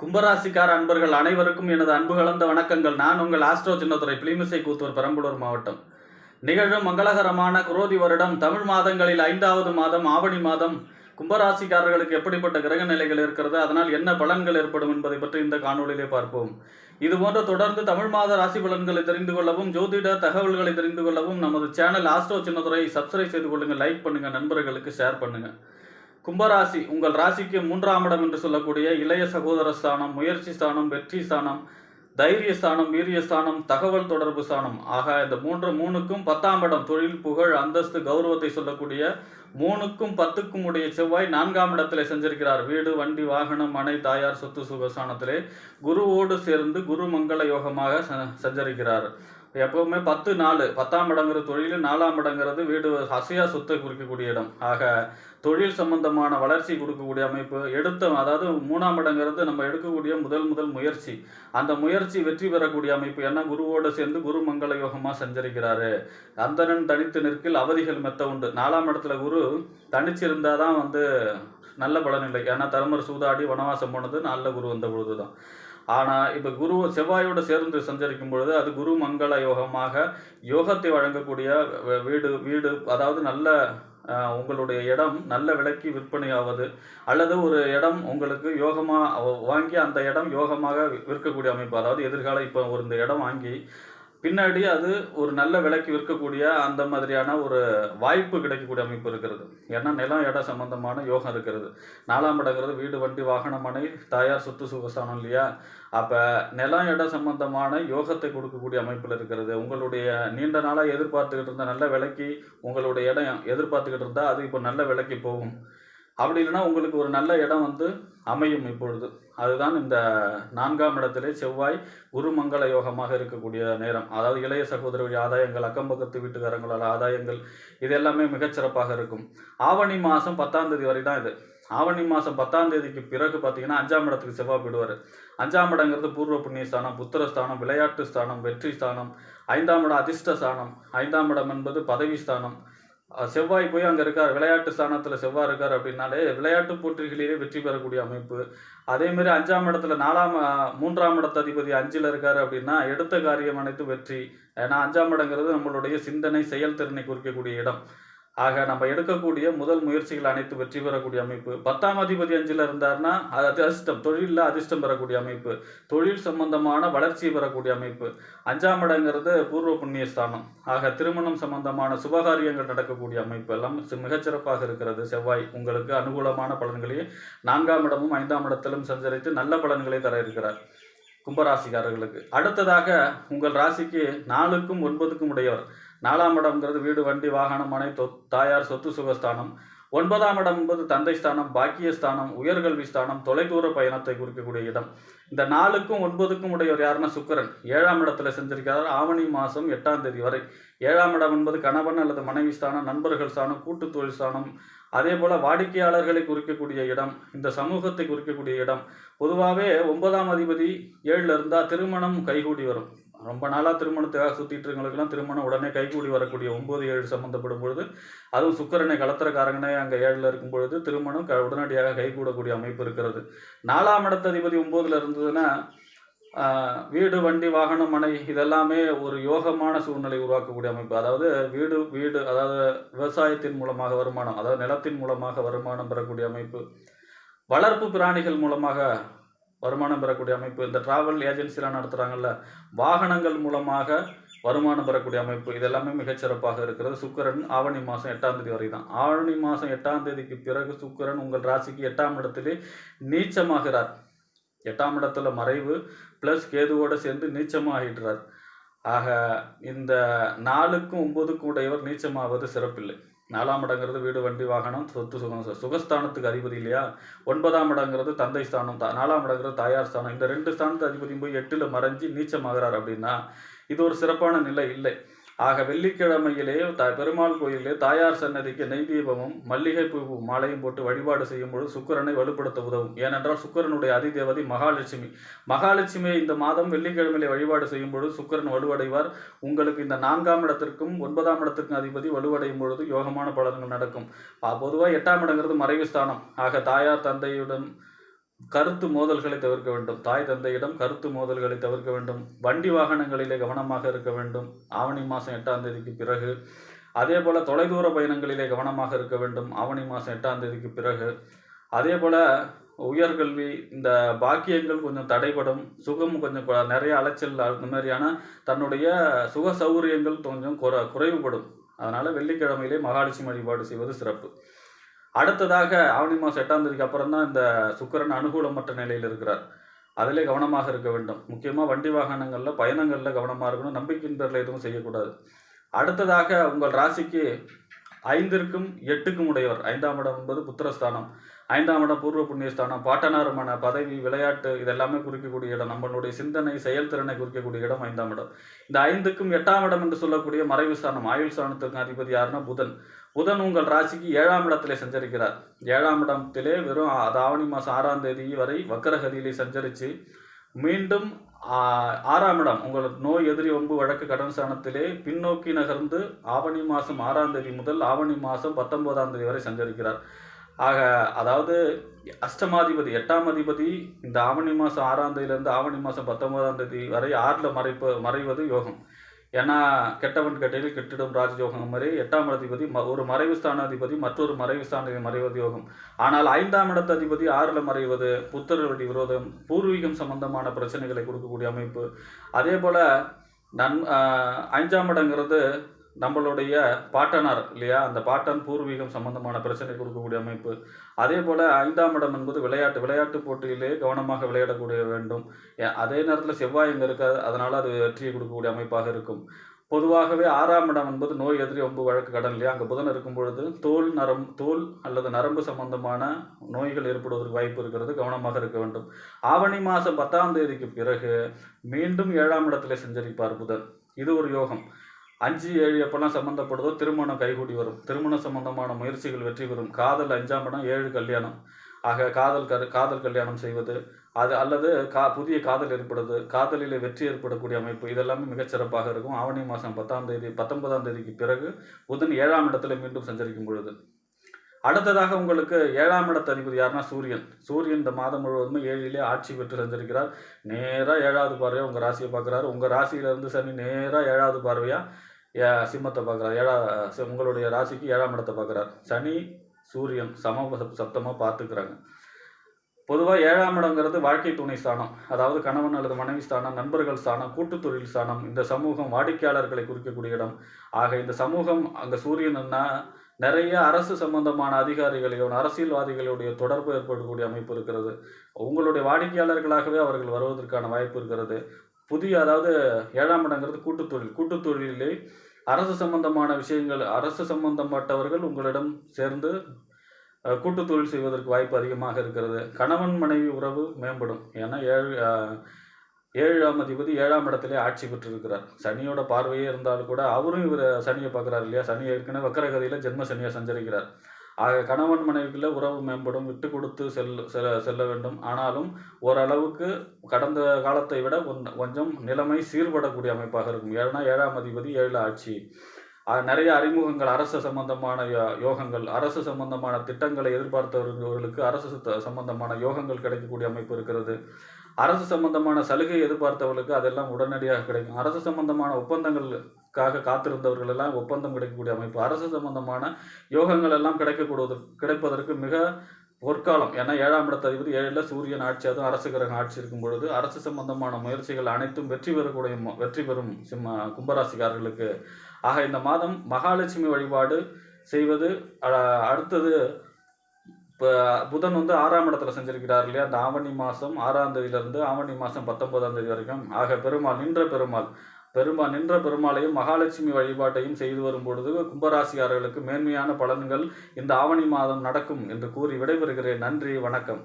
கும்பராசிக்கார அன்பர்கள் அனைவருக்கும் எனது அன்பு கலந்த வணக்கங்கள். நான் உங்கள் ஆஸ்ட்ரோ சின்னத்துறை பிளிமிசை கூத்தூர் பெரம்பலூர் மாவட்டம். நிகழும் மங்களகரமான குரோதி வருடம் தமிழ் மாதங்களில் ஐந்தாவது மாதம் ஆவணி மாதம். கும்பராசிக்காரர்களுக்கு எப்படிப்பட்ட கிரக நிலைகள் இருக்கிறது அதனால் என்ன பலன்கள் ஏற்படும் என்பதை பற்றி இந்த காணொலியிலே பார்ப்போம். இதுபோன்ற தொடர்ந்து தமிழ் மாத ராசி பலன்களை தெரிந்து கொள்ளவும் ஜோதிட தகவல்களை தெரிந்து கொள்ளவும் நமது சேனல் ஆஸ்ட்ரோ சின்னத்துறையை சப்ஸ்கிரைப் செய்து கொள்ளுங்கள் லைக் பண்ணுங்கள் நண்பர்களுக்கு ஷேர் பண்ணுங்கள் கும்பராசி உங்கள் ராசிக்கு மூன்றாம் இடம் என்று சொல்லக்கூடிய இளைய சகோதர ஸ்தானம் முயற்சி ஸ்தானம் வெற்றி ஸ்தானம் தைரிய ஸ்தானம் வீரிய ஸ்தானம் தகவல் தொடர்பு ஸ்தானம். ஆக இந்த மூன்று மூணுக்கும் பத்தாம் இடம். தொழில் புகழ் அந்தஸ்து கௌரவத்தை சொல்லக்கூடிய மூணுக்கும் பத்துக்கும் உடைய செவ்வாய் நான்காம் இடத்திலே செஞ்சிருக்கிறார். வீடு வண்டி வாகனம் மனை தாயார் சொத்து சுகஸ்தானத்திலே குருவோடு சேர்ந்து குரு மங்கள யோகமாக ச- சஞ்சரிக்கிறார். எப்பவுமே பத்து நாலு பத்தாம் இடங்கிற தொழில் நாலாம் இடங்கிறது வீடு அசையா சொத்தை குறிக்கக்கூடிய இடம். ஆக தொழில் சம்பந்தமான வளர்ச்சி கொடுக்கக்கூடிய அமைப்பு எடுத்த அதாவது மூணாம் இடங்கிறது நம்ம எடுக்கக்கூடிய முதல் முதல் முயற்சி. அந்த முயற்சி வெற்றி பெறக்கூடிய அமைப்பு ஏன்னா குருவோடு சேர்ந்து குரு மங்கள யோகமாக சஞ்சரிக்கிறாரு. அந்தணன் தனித்து நிற்கில் அவதிகள் மெத்த உண்டு. நாலாம் இடத்துல குரு தனிச்சிருந்தா தான் வந்து நல்ல பலன் இல்லை. ஏன்னா தருமர் சூதாடி வனவாசம் போனது நல்ல குரு வந்த பொழுது தான் ஆனால் இப்போ குரு செவ்வாயோட சேர்ந்து சஞ்சரிக்கும் பொழுது அது குரு மங்கள யோகமாக யோகத்தை வழங்கக்கூடிய வீடு வீடு அதாவது நல்ல உங்களுடைய இடம் நல்ல விலைக்கு விற்பனையாவது அல்லது ஒரு இடம் உங்களுக்கு யோகமாக வாங்கி அந்த இடம் யோகமாக விற்கக்கூடிய அமைப்பு அதாவது எதிர்கால இப்போ ஒரு இந்த இடம் வாங்கி பின்னாடி அது ஒரு நல்ல விலைக்கு விற்கக்கூடிய அந்த மாதிரியான ஒரு வாய்ப்பு கிடைக்கக்கூடிய அமைப்பு இருக்கிறது. ஏன்னா நிலம் இடம் சம்பந்தமான யோகம் இருக்கிறது. நாலாம் இடங்கிறது வீடு வண்டி வாகனம் மனை தாயார் சொத்து சுகஸ்தானம் இல்லையா? அப்போ நிலம் இடம் சம்பந்தமான யோகத்தை கொடுக்கக்கூடிய அமைப்பில் இருக்கிறது. உங்களுடைய நீண்ட நாளாக எதிர்பார்த்துக்கிட்டு இருந்த நல்ல விலைக்கு உங்களுடைய இடம் எதிர்பார்த்துக்கிட்டு இருந்தால் அது இப்போ நல்ல விலைக்கு போகும். அப்படி இல்லைன்னா உங்களுக்கு ஒரு நல்ல இடம் வந்து அமையும் இப்பொழுது. அதுதான் இந்த நான்காம் இடத்திலே செவ்வாய் குருமங்கள யோகமாக இருக்கக்கூடிய நேரம். அதாவது இளைய சகோதரருடைய ஆதாயங்கள் அக்கம் பக்கத்து வீட்டுக்காரங்களால் ஆதாயங்கள் இது எல்லாமே மிகச்சிறப்பாக இருக்கும். ஆவணி மாதம் பத்தாம் தேதி வரை தான் இது. ஆவணி மாதம் பத்தாம் தேதிக்கு பிறகு பார்த்தீங்கன்னா அஞ்சாம் இடத்துக்கு செவ்வாய் போயிடுவார். அஞ்சாம் இடங்கிறது பூர்வ புண்ணிய ஸ்தானம் புத்திர ஸ்தானம் விளையாட்டு ஸ்தானம் வெற்றி ஸ்தானம் ஐந்தாம் இடம் அதிர்ஷ்ட ஸ்தானம் ஐந்தாம் இடம் என்பது பதவி ஸ்தானம் செவ்வாய் போய் அங்கே இருக்கார். விளையாட்டு ஸ்தானத்தில் செவ்வாய் இருக்கார் அப்படின்னாலே விளையாட்டு போட்டிகளிலே வெற்றி பெறக்கூடிய அமைப்பு. அதேமாரி அஞ்சாம் இடத்துல நாலாம் மூன்றாம் இடத்த அதிபதி அஞ்சில் இருக்கார் அப்படின்னா எடுத்த காரியம் அனைத்து வெற்றி. ஏன்னா அஞ்சாம் இடங்கிறது நம்மளுடைய சிந்தனை செயல்திறனை குறிக்கக்கூடிய இடம். ஆக நம்ம எடுக்கக்கூடிய முதல் முயற்சிகள் அனைத்து வெற்றி பெறக்கூடிய அமைப்பு. பத்தாம் அதிபதி அஞ்சில் இருந்தார்னா அது அதிர்ஷ்டம். தொழிலில் அதிர்ஷ்டம் பெறக்கூடிய அமைப்பு. தொழில் சம்பந்தமான வளர்ச்சி பெறக்கூடிய அமைப்பு. அஞ்சாம் இடங்கிறது பூர்வ புண்ணிய ஸ்தானம். ஆக திருமணம் சம்பந்தமான சுபகாரியங்கள் நடக்கக்கூடிய அமைப்பு எல்லாம் மிகச்சிறப்பாக இருக்கிறது. செவ்வாய் உங்களுக்கு அனுகூலமான பலன்களையும் நான்காம் இடமும் ஐந்தாம் இடத்திலும் சஞ்சரித்து நல்ல பலன்களை தர இருக்கிறார் கும்பராசிக்காரர்களுக்கு. அடுத்ததாக உங்கள் ராசிக்கு நாலுக்கும் ஒன்பதுக்கும் உடையவர். நாலாம் இடம்ங்கிறது வீடு வண்டி வாகனம் மனை தொ தாயார் சொத்து சுகஸ்தானம். ஒன்பதாம் இடம் என்பது தந்தை ஸ்தானம் பாக்கியஸ்தானம் உயர்கல்வி ஸ்தானம் தொலைதூர பயணத்தை குறிக்கக்கூடிய இடம். இந்த நாலுக்கும் ஒன்பதுக்கும் உடையவர் யாருன்னா சுக்கரன். ஏழாம் இடத்துல செஞ்சிருக்கிறார். ஆவணி மாதம் எட்டாம் தேதி வரை. ஏழாம் இடம் என்பது கணவன் அல்லது மனைவி ஸ்தானம் நண்பர்கள் ஸ்தானம் கூட்டு தொழில் ஸ்தானம். அதே போல வாடிக்கையாளர்களை குறிக்கக்கூடிய இடம் இந்த சமூகத்தை குறிக்கக்கூடிய இடம். பொதுவாகவே ஒன்பதாம் அதிபதி ஏழில் இருந்தால் திருமணம் கைகூடி வரும். ரொம்ப நாளாக திருமணத்துக்காக சுற்றிட்டு இருக்கவங்களுக்குலாம் திருமணம் உடனே கைகூடி வரக்கூடிய ஒம்பது ஏழு சம்மந்தப்படும் பொழுது அதுவும் சுக்கிரனை கலத்திரக்காரங்கனே அங்கே ஏழில் இருக்கும் பொழுது திருமணம் க உடனடியாக கைகூடக்கூடிய அமைப்பு இருக்கிறது. நாலாம் இடத்த அதிபதி ஒம்போதில் இருந்ததுன்னா வீடு வண்டி வாகனம் மனை இதெல்லாமே ஒரு யோகமான சூழ்நிலை உருவாக்கக்கூடிய அமைப்பு. அதாவது வீடு வீடு அதாவது விவசாயத்தின் மூலமாக வருமானம் அதாவது நிலத்தின் மூலமாக வருமானம் பெறக்கூடிய அமைப்பு. வளர்ப்பு பிராணிகள் மூலமாக வருமானம் பெறக்கூடிய அமைப்பு. இந்த டிராவல் ஏஜென்சிலாம் நடத்துகிறாங்கல்ல வாகனங்கள் மூலமாக வருமானம் பெறக்கூடிய அமைப்பு. இதெல்லாமே மிகச்சிறப்பாக இருக்கிறது. சுக்கரன் ஆவணி மாதம் எட்டாம் தேதி வரை தான் ஆவணி மாதம் எட்டாம் தேதிக்கு பிறகு சுக்கரன் உங்கள் ராசிக்கு எட்டாம் இடத்திலே நீச்சமாகிறார். எட்டாம் இடத்துல மறைவு ப்ளஸ் கேதுவோடு சேர்ந்து நீச்சமாகிடுறார் ஆக இந்த நாலுக்கும் ஒன்பதுக்கும் உடையவர் நீச்சமாவது சிறப்பில்லை. நாலாம் இடங்கிறது வீடு வண்டி வாகனம் சொத்து சுகம். சுகஸ்தானத்துக்கு அதிபதி இல்லையா? ஒன்பதாம் இடங்கிறது தந்தை ஸ்தானம். தா நாலாம் இடங்கிறது தாயார் ஸ்தானம். இந்த ரெண்டு ஸ்தானத்து அதிபதியும் போய் எட்டில் மறைஞ்சு நீச்சமாகிறார் அப்படின்னா இது ஒரு சிறப்பான நிலை இல்லை. ஆக வெள்ளிக்கிழமையிலே த பெருமாள் கோயிலே தாயார் சன்னதிக்கு நெய் தீபமும் மல்லிகை பூ மாலையும் போட்டு வழிபாடு செய்யும் பொழுது வலுப்படுத்த உதவும். ஏனென்றால் சுக்கரனுடைய அதிதேவதை மகாலட்சுமி. மகாலட்சுமியை இந்த மாதம் வெள்ளிக்கிழமையிலே வழிபாடு செய்யும் பொழுது வலுவடைவார். உங்களுக்கு இந்த நான்காம் இடத்திற்கும் ஒன்பதாம் இடத்திற்கும் அதிபதி வலுவடையும் பொழுது யோகமான பலன்கள் நடக்கும். பொதுவாக எட்டாம் இடங்கிறது மறைவு ஸ்தானம். ஆக தாயார் தந்தையுடன் கருத்து மோதல்களை தவிர்க்க வேண்டும். தாய் தந்தையிடம் கருத்து மோதல்களை தவிர்க்க வேண்டும். வண்டி வாகனங்களிலே கவனமாக இருக்க வேண்டும். ஆவணி மாதம் எட்டாம் தேதிக்கு பிறகு. அதே போல் தொலைதூர பயணங்களிலே கவனமாக இருக்க வேண்டும். ஆவணி மாதம் எட்டாம் தேதிக்கு பிறகு. அதே போல் உயர்கல்வி இந்த பாக்கியங்கள் கொஞ்சம் தடைபடும். சுகம் கொஞ்சம் நிறைய அலைச்சல் அந்த மாதிரியான தன்னுடைய சுக சௌகரியங்கள் கொஞ்சம் குறை குறைவுபடும். அதனால் வெள்ளிக்கிழமையிலே மகாலட்சுமி வழிபாடு செய்வது சிறப்பு. அடுத்ததாக ஆவணி மாதம் எட்டாம் தேதிக்கு அப்புறம் தான் இந்த சுக்கிரன் அனுகூலமற்ற நிலையில் இருக்கிறார். அதிலே கவனமாக இருக்க வேண்டும். முக்கியமாக வண்டி வாகனங்களில் பயணங்களில் கவனமாக இருக்கணும். நம்பிக்கையின் பேரில் எதுவும் செய்யக்கூடாது. அடுத்ததாக உங்கள் ராசிக்கு ஐந்திற்கும் எட்டுக்கும் உடையவர். ஐந்தாம் இடம் என்பது புத்திரஸ்தானம். ஐந்தாம் இடம் பூர்வ புண்ணியஸ்தானம் பாட்டனாரமான பதவி விளையாட்டு இதெல்லாமே குறிக்கக்கூடிய இடம். நம்மளுடைய சிந்தனை செயல்திறனை குறிக்கக்கூடிய இடம் ஐந்தாம் இடம். இந்த ஐந்துக்கும் எட்டாம் இடம் என்று சொல்லக்கூடிய மறைவு ஸ்தானம். ஆயுள் ஸ்தானத்துக்கு அதிபதி யாருன்னா புதன். புதன் உங்கள் ராசிக்கு ஏழாம் இடத்திலே சஞ்சரிக்கிறார். ஏழாம் இடத்திலே வெறும் அது ஆவணி மாதம் ஆறாம் தேதி வரை வக்கரகதியிலே சஞ்சரித்து மீண்டும் ஆறாம் இடம். உங்கள் நோய் எதிரி ஒம்பு வழக்கு கடன் சாணத்திலே பின்னோக்கி நகர்ந்து ஆவணி மாதம் ஆறாம் தேதி முதல் ஆவணி மாதம் பத்தொன்பதாம் தேதி வரை சஞ்சரிக்கிறார். ஆக அதாவது அஷ்டமாதிபதி எட்டாம் அதிபதி இந்த ஆவணி மாதம் ஆறாம் தேதியிலேருந்து ஆவணி மாதம் பத்தொன்பதாம் தேதி வரை ஆறில் மறைப்பு மறைவது யோகம். ஏன்னா கெட்டவன் கெட்டையில் கெட்டிடும் ராஜயோகம் மாதிரி எட்டாம் அதிபதி ஒரு மறைவு ஸ்தானாதிபதி மற்றொரு மறைவு ஸ்தான மறைவது யோகம். ஆனால் ஐந்தாம் இடத்து அதிபதி ஆறில் மறைவது புத்தர்களுடைய விரோதம் பூர்வீகம் சம்பந்தமான பிரச்சனைகளை கொடுக்கக்கூடிய அமைப்பு. அதே போல் நன் ஐந்தாம் அஞ்சாம் இடங்கிறது நம்மளுடைய பாட்டனார் இல்லையா? அந்த பாட்டன் பூர்வீகம் சம்பந்தமான பிரச்சனை கொடுக்கக்கூடிய அமைப்பு. அதே போல் ஐந்தாம் இடம் என்பது விளையாட்டு. விளையாட்டு போட்டியிலே கவனமாக விளையாடக்கூடிய வேண்டும். அதே நேரத்தில் செவ்வாய் இங்கே இருக்காது அதனால் அது வெற்றியை கொடுக்கக்கூடிய அமைப்பாக இருக்கும். பொதுவாகவே ஆறாம் இடம் என்பது நோய் எதிரி ஒம்பு வழக்கு கடன் இல்லையா? அங்கே புதன் இருக்கும் பொழுது தோல் நரம் தோல் அல்லது நரம்பு சம்பந்தமான நோய்கள் ஏற்படுவதற்கு வாய்ப்பு இருக்கிறது. கவனமாக இருக்க வேண்டும். ஆவணி மாதம் பத்தாம் தேதிக்கு பிறகு மீண்டும் ஏழாம் இடத்திலே சஞ்சரிப்பார் புதன். இது ஒரு யோகம். அஞ்சு ஏழு எப்பெல்லாம் சம்மந்தப்படுதோ திருமணம் கைகூடி வரும். திருமணம் சம்பந்தமான முயற்சிகள் வெற்றி பெறும். காதல் அஞ்சாம் இடம் ஏழு கல்யாணம். ஆக காதல் கரு காதல் கல்யாணம் செய்வது அது அல்லது கா புதிய காதல் ஏற்படுது காதலில் வெற்றி ஏற்படக்கூடிய அமைப்பு இதெல்லாமே மிகச்சிறப்பாக இருக்கும். ஆவணி மாதம் பத்தாம் தேதி பத்தொன்பதாம் தேதிக்கு பிறகு புதன் ஏழாம் இடத்துல மீண்டும் சஞ்சரிக்கும் பொழுது. அடுத்ததாக உங்களுக்கு ஏழாம் இடத்து அதிபதி யாருன்னா சூரியன். சூரியன் இந்த மாதம் முழுவதுமே ஏழிலே ஆட்சி பெற்று சஞ்சரிக்கிறார். நேராக ஏழாவது பார்வையாக உங்கள் ராசியை பார்க்குறாரு. உங்கள் ராசியிலேருந்து சனி நேராக ஏழாவது பார்வையாக சிம்மத்தை பார்க்குறார். ஏழா சி- உங்களுடைய ராசிக்கு ஏழாம் இடத்தை பார்க்குறார். சனி சூரியன் சம சப்தமாக பார்த்துக்கிறாங்க. பொதுவாக ஏழாம் இடங்கிறது வாழ்க்கை துணை ஸ்தானம். அதாவது கணவன் அல்லது மனைவி ஸ்தானம் நண்பர்கள் ஸ்தானம் கூட்டு தொழில் ஸ்தானம் இந்த சமூகம் வாடிக்கையாளர்களை குறிக்கக்கூடிய இடம். ஆக இந்த சமூகம் அங்கே சூரியன்னா நிறைய அரசு சம்பந்தமான அதிகாரிகளையும் அரசியல்வாதிகளுடைய தொடர்பு ஏற்படக்கூடிய அமைப்பு இருக்கிறது. உங்களுடைய வாடிக்கையாளர்களாகவே அவர்கள் வருவதற்கான வாய்ப்பு இருக்கிறது. புதிய அதாவது ஏழாம் இடங்கிறது கூட்டுத்தொழில் கூட்டுத்தொழிலே அரசு சம்பந்தமான விஷயங்கள் அரசு சம்பந்தப்பட்டவர்கள் உங்களிடம் சேர்ந்து அஹ், தொழில் செய்வதற்கு வாய்ப்பு அதிகமாக இருக்கிறது. கணவன் மனைவி உறவு மேம்படும். ஏன்னா ஏழு ஏழாம் அதிபதி ஏழாம் இடத்திலே ஆட்சி பெற்றிருக்கிறார். சனியோட பார்வையே இருந்தாலும் கூட அவரும் இவர் சனியை பார்க்குறாரு இல்லையா? சனி ஏற்கனவே வக்கரகதியில் ஜென்ம சனியை சஞ்சரிக்கிறார். ஆக கணவன் மனைவிக்குள்ள உறவு மேம்படும் விட்டு கொடுத்து செல் செல்ல செல்ல வேண்டும். ஆனாலும் ஓரளவுக்கு கடந்த காலத்தை விட கொஞ்சம் நிலைமை சீர்படக்கூடிய அமைப்பாக இருக்கும். ஏன்னா ஏழாம் அதிபதி ஏழு ஆட்சி. நிறைய அறிமுகங்கள் அரசு சம்பந்தமான யோகங்கள் அரசு சம்பந்தமான திட்டங்களை எதிர்பார்த்தவர்களுக்கு அரசு சம்பந்தமான யோகங்கள் கிடைக்கக்கூடிய அமைப்பு இருக்கிறது. அரசு சம்பந்தமான சலுகை எதிர்பார்த்தவர்களுக்கு அதெல்லாம் உடனடியாக கிடைக்கும். அரசு சம்பந்தமான காக காத்திருந்தவர்கள் எல்லாம் ஒப்பந்தம் கிடைக்கக்கூடிய அமைப்பு. அரசு சம்பந்தமான யோகங்கள் எல்லாம் கிடைக்கக்கூடுவது கிடைப்பதற்கு மிக பொற்காலம். ஏன்னா ஏழாம் இடத்து அதிபதி ஏழில் சூரியன் ஆட்சி அதுவும் அரசு கிரகம் ஆட்சி இருக்கும் பொழுது அரசு சம்பந்தமான முயற்சிகள் அனைத்தும் வெற்றி பெறக்கூடிய வெற்றி பெறும் சிம்ம கும்பராசிக்காரர்களுக்கு. ஆக இந்த மாதம் மகாலட்சுமி வழிபாடு செய்வது அ- அடுத்தது இப்போ புதன் வந்து ஆறாம் இடத்துல செஞ்சிருக்கிறார் இல்லையா? அந்த ஆவணி மாதம் ஆறாம் தேதியிலிருந்து ஆவணி மாதம் பத்தொன்பதாம் தேதி வரைக்கும். ஆக பெருமாள் நின்ற பெருமாள் பெருமாள் நின்ற பெருமாளையும் மகாலட்சுமி வழிபாட்டையும் செய்து வரும் பொழுது கும்பராசிக்காரர்களுக்கு மேன்மையான பலன்கள் இந்த ஆவணி மாதம் நடக்கும் என்று கூறி விடைபெறுகிறேன். நன்றி வணக்கம்.